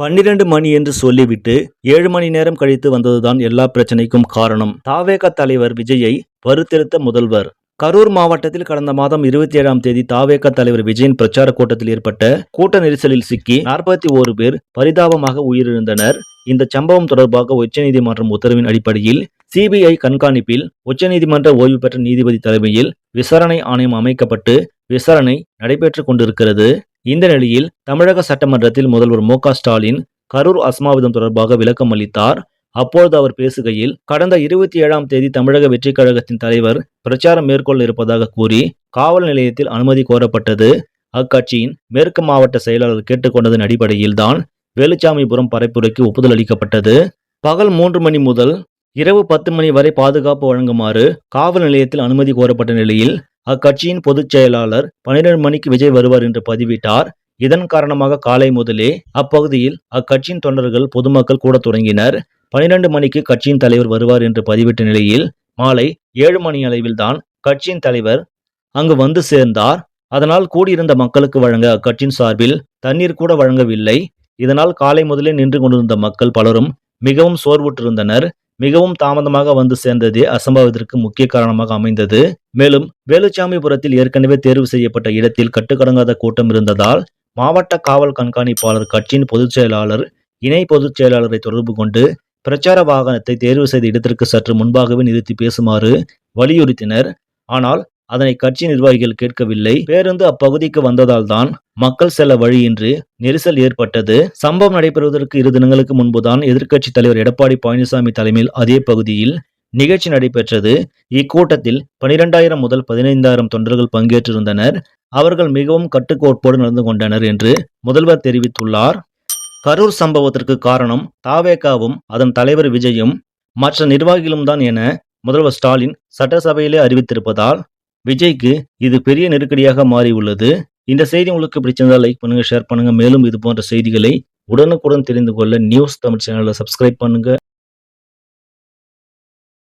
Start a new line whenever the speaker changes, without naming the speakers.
பன்னிரண்டு மணி என்று சொல்லிவிட்டு ஏழு மணி நேரம் கழித்து வந்ததுதான் எல்லா பிரச்சனைக்கும் காரணம். தாவேக தலைவர் விஜயை வருத்திருத்த முதல்வர். கரூர் மாவட்டத்தில் கடந்த மாதம் இருபத்தி ஏழாம் தேதி தாவேக தலைவர் விஜயின் பிரச்சார கூட்டத்தில் ஏற்பட்ட கூட்ட நெரிசலில் சிக்கி நாற்பத்தி ஓரு பேர் பரிதாபமாக உயிரிழந்தனர். இந்த சம்பவம் தொடர்பாக உச்சநீதிமன்றம் உத்தரவின் அடிப்படையில் சிபிஐ கண்காணிப்பில் உச்சநீதிமன்ற ஓய்வு பெற்ற நீதிபதி தலைமையில் விசாரணை ஆணையம் அமைக்கப்பட்டு விசாரணை நடைபெற்றுக் கொண்டிருக்கிறது. இந்த நிலையில் தமிழக சட்டமன்றத்தில் முதல்வர் மு ஸ்டாலின் கரூர் அஸ்மாவிதம் தொடர்பாக விளக்கம் அளித்தார். அப்பொழுது அவர் பேசுகையில் கடந்த இருபத்தி ஏழாம் தேதி தமிழக வெற்றிக் கழகத்தின் தலைவர் பிரச்சாரம் மேற்கொள்ள இருப்பதாக கூறி காவல் நிலையத்தில் அனுமதி கோரப்பட்டது. அக்கட்சியின் மேற்கு மாவட்ட செயலாளர் கேட்டுக்கொண்டதன் அடிப்படையில் தான் வேலுச்சாமிபுரம் பரப்புரைக்கு ஒப்புதல் அளிக்கப்பட்டது. பகல் மூன்று மணி முதல் இரவு பத்து மணி வரை பாதுகாப்பு வழங்குமாறு காவல் நிலையத்தில் அனுமதி கோரப்பட்ட நிலையில் அக்கட்சியின் பொதுச் செயலாளர் பனிரெண்டு மணிக்கு விஜய் வருவார் என்று பதிவிட்டார். இதன் காரணமாக காலை முதலே அப்பகுதியில் அக்கட்சியின் தொண்டர்கள் பொதுமக்கள் கூட தொடங்கினர். பனிரெண்டு மணிக்கு கட்சியின் தலைவர் வருவார் என்று பதிவிட்ட நிலையில் மாலை ஏழு மணி அளவில் தான் கட்சியின் தலைவர் அங்கு வந்து சேர்ந்தார். அதனால் கூடியிருந்த மக்களுக்கு வழங்க அக்கட்சியின் சார்பில் தண்ணீர் கூட வழங்கவில்லை. இதனால் காலை முதலே நின்று கொண்டிருந்த மக்கள் பலரும் மிகவும் சோர்வுற்றிருந்தனர். மிகவும் தாமதமாக வந்து சேர்ந்ததே அசம்பாவிதத்திற்கு முக்கிய காரணமாக அமைந்தது. மேலும் வேலுச்சாமிபுரத்தில் ஏற்கனவே தேர்வு செய்யப்பட்ட இடத்தில் கட்டுக்கடங்காத கூட்டம் இருந்ததால் மாவட்ட காவல் கண்காணிப்பாளர் கட்சியின் பொதுச் செயலாளர் இணை பொதுச் செயலாளரை தொடர்பு கொண்டு பிரச்சார வாகனத்தை தேர்வு செய்த இடத்திற்கு சற்று முன்பாகவே நிறுத்தி பேசுமாறு வலியுறுத்தினர். ஆனால் அதனை கட்சி நிர்வாகிகள் கேட்கவில்லை. பேருந்து அப்பகுதிக்கு வந்ததால் தான் மக்கள் செல்ல வழியின்றி நெரிசல் ஏற்பட்டது. சம்பவம் நடைபெறுவதற்கு இரு தினங்களுக்கு முன்புதான் எதிர்க்கட்சி தலைவர் எடப்பாடி பழனிசாமி தலைமையில் அதே பகுதியில் நிகழ்ச்சி நடைபெற்றது. இக்கூட்டத்தில் பனிரெண்டாயிரம் முதல் பதினைந்தாயிரம் தொண்டர்கள் பங்கேற்றிருந்தனர். அவர்கள் மிகவும் கட்டுக்கோட்போடு நடந்து கொண்டனர் என்று முதல்வர் தெரிவித்துள்ளார். கரூர் சம்பவத்திற்கு காரணம் தாவேகாவும் அதன் தலைவர் விஜயும் மற்ற நிர்வாகிகளும் தான் என முதல்வர் ஸ்டாலின் சட்டசபையிலே அறிவித்திருப்பதால் விஜய்க்கு இது பெரிய நெருக்கடியாக மாறியுள்ளது. இந்த செய்தி உங்களுக்கு பிடிச்சிருந்தால் லைக் பண்ணுங்க ஷேர் பண்ணுங்க. மேலும் இது போன்ற செய்திகளை உடனுக்குடன் தெரிந்து கொள்ள நியூஸ் தமிழ் சேனலை சப்ஸ்கிரைப் பண்ணுங்க.